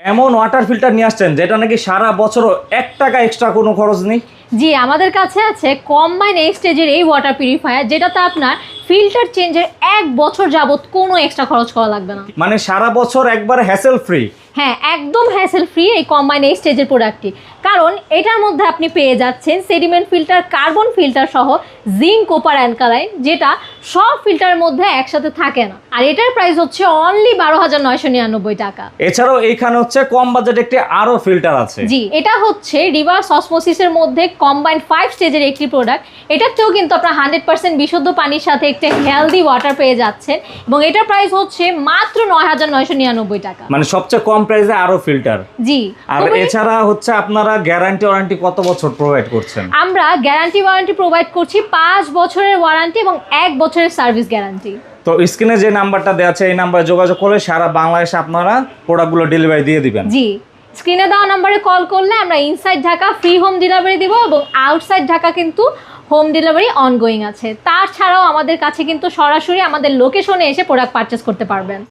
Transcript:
এমন water filter নিয়ে আসছেন, যেটা নাকি সারা বছরও এক টাকা এক্সট্রা কোনো খরচ নেই? জি, আমাদের কাছে আছে কম্বাইন এই স্টেজের এই ওয়াটার পিউরিফায়ার যেটাতে আপনার ফিল্টার চেঞ্জের এক বছর যাবত কোনো এক্সট্রা খরচ করা লাগবে না। মানে সারা বছর একবার হ্যাসেল ফ্রি হ্যাঁ একদম হ্যাসেল ফ্রি এই কম্বাইন এই স্টেজের প্রোডাক্টটি কারণ এটার মধ্যে আপনি পেয়ে যাচ্ছেন সেডিমেন্ট ফিল্টার কার্বন ফিল্টার সহ জিঙ্ক কোপার অ্যালকালাইন যেটা সব ফিল্টারের মধ্যে একসাথে থাকে না। আর এটার প্রাইস হচ্ছে অনলি বারো হাজার নয়শো নিরানব্বই টাকা। এছাড়াও এইখানে হচ্ছে কম বাজেট একটি আরও ফিল্টার আছে। জি এটা হচ্ছে রিভার্স অসমোসিসের মধ্যে কম্বাইন ফাইভ স্টেজের একটি প্রোডাক্ট এটার চেয়েও কিন্তু আপনার হান্ড্রেড পার্সেন্ট বিশুদ্ধ পানির সাথে একটা হেলদি ওয়াটার পেয়ে যাচ্ছেন এবং এটার প্রাইস হচ্ছে মাত্র নয় হাজার নয়শো নিরানব্বই টাকা। মানে সবচেয়ে কম প্রাইসে আরও ফিল্টার জি। আর এছাড়া হচ্ছে আপনারা গ্যারান্টি ওয়ারেন্টি কত বছর প্রোভাইড করছেন? আমরা গ্যারান্টি ওয়ারেন্টি প্রোভাইড করছি পাঁচ বছরের ওয়ারেন্টি এবং এক বছরের সার্ভিস গ্যারান্টি তো স্ক্রিনে যে নাম্বারটা দেওয়া আছে এই নাম্বারে যোগাযোগ করলে সারা বাংলাদেশে আপনারা প্রোডাক্টগুলো ডেলিভারি দিয়ে দিবেন। জি। স্ক্রিনে দেওয়া নাম্বারে কল করলে আমরা inside Dhaka free home delivery দেবো এবং আউটসাইড ঢাকা কিন্তু হোম ডেলিভারি অনগোয়িং আছে। তাছাড়াও আমাদের কাছে কিন্তু সরাসরি আমাদের লোকেশনে এসে প্রোডাক্ট পারচেস করতে পারবেন।